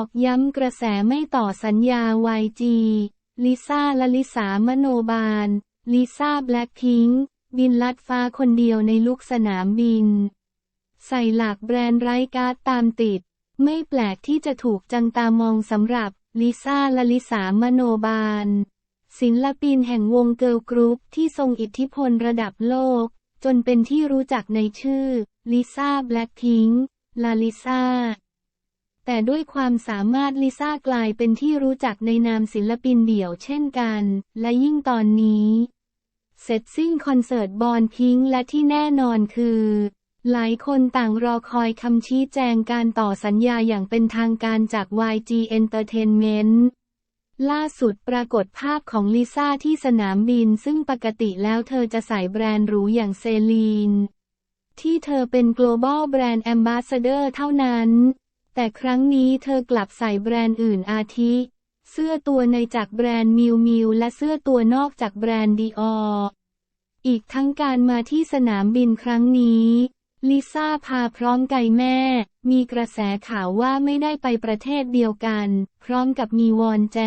อกย้ำกระแสไม่ต่อสัญญา YG ลิซ่าละลิสามโนบาล ลิซ่าแบล็คพิงค์บินลัดฟ้าคนเดียวในลุกสนามบิน ใส่หลากแบรนด์ไร้การ์ดตามติด ไม่แปลกที่จะถูกจังตามองสำหรับลิซ่าละลิสามโนบาล ศิลปินแห่งวงเกิร์ลกรุ๊ปที่ทรงอิทธิพลระดับโลก จนเป็นที่รู้จักในชื่อลิซ่าแบล็คพิงค์ลาลิซ่า แต่ด้วยความสามารถลิซ่ากลายเป็นที่รู้จักในนามศิลปินเดี่ยวเช่นกัน และยิ่งตอนนี้ เสร็จสิ้นคอนเสิร์ตบอลพิงและที่แน่นอนคือ หลายคนต่างรอคอยคำชี้แจงการต่อสัญญาอย่างเป็นทางการจาก YG Entertainment ล่าสุดปรากฏภาพของลิซ่าที่สนามบินซึ่งปกติแล้วเธอจะใส่แบรนด์หรูอย่างเซลีน ที่เธอเป็น global brand ambassador เท่านั้น แต่ครั้งนี้เธอกลับใส่แบรนด์อื่นอาทิ เสื้อตัวในจากแบรนด์มิวมิวและเสื้อตัวนอกจากแบรนด์ดีอออีกทั้งการมาที่สนามบินครั้งนี้ลิซ่าพาพร้อมไก่แม่ มีกระแสข่าวว่าไม่ได้ไปประเทศเดียวกัน พร้อมกับมีวอนแจ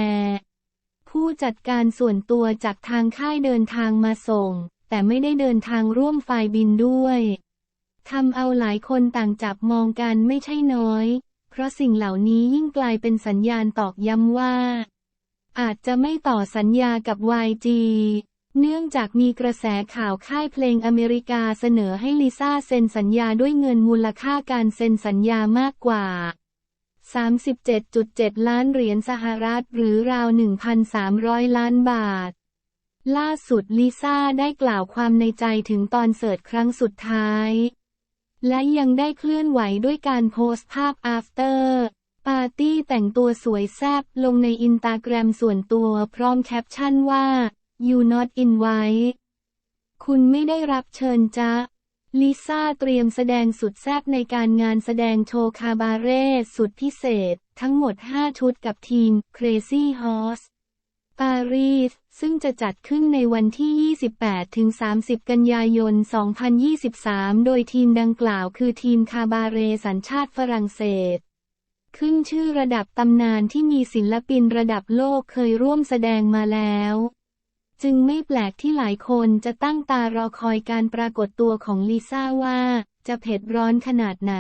ผู้จัดการส่วนตัวจากทางค่ายเดินทางมาส่ง แต่ไม่ได้เดินทางร่วมฝ่ายบินด้วยทำเอาหลายคนต่างจับมองกันไม่ใช่น้อย เพราะสิ่งเหล่านี้ยิ่งกลายเป็นสัญญาณตอกย้ำว่า อาจจะไม่ต่อสัญญากับ YG เนื่องจากมีกระแสข่าวค่ายเพลงอเมริกาเสนอให้ลิซ่าเซ็นสัญญาด้วยเงินมูลค่าการเซ็นสัญญามากกว่า 37.7 ล้านเหรียญสหรัฐหรือราว 1,300 ล้านบาท ล่าสุดลิซ่าได้กล่าวความในใจถึงตอนเสิร์ตครั้งสุดท้าย และยังได้เคลื่อนไหวด้วยการโพสต์ภาพ after ปาร์ตี้แต่งตัวสวยแซบลงในอินตาแกรมส่วนตัวพร้อมแคปชั่นว่า you not invite คุณไม่ได้รับเชิญจ้ะลิซ่าเตรียมแสดงสุดแซบในการงานแสดงโชว์คาบาเร่สุดพิเศษ ทั้งหมด 5 ชุดกับทีม Crazy Horse ปารีส ซึ่งจะจัดขึ้นในวันที่ 28-30 กันยายน 2023 โดยทีมดังกล่าวคือทีมคาบาเรสัญชาติฝรั่งเศส ขึ้นชื่อระดับตำนานที่มีศิลปินระดับโลกเคยร่วมแสดงมาแล้ว จึงไม่แปลกที่หลายคนจะตั้งตารอคอยการปรากฏตัวของลิซ่าว่า จะเผ็ดร้อนขนาดไหน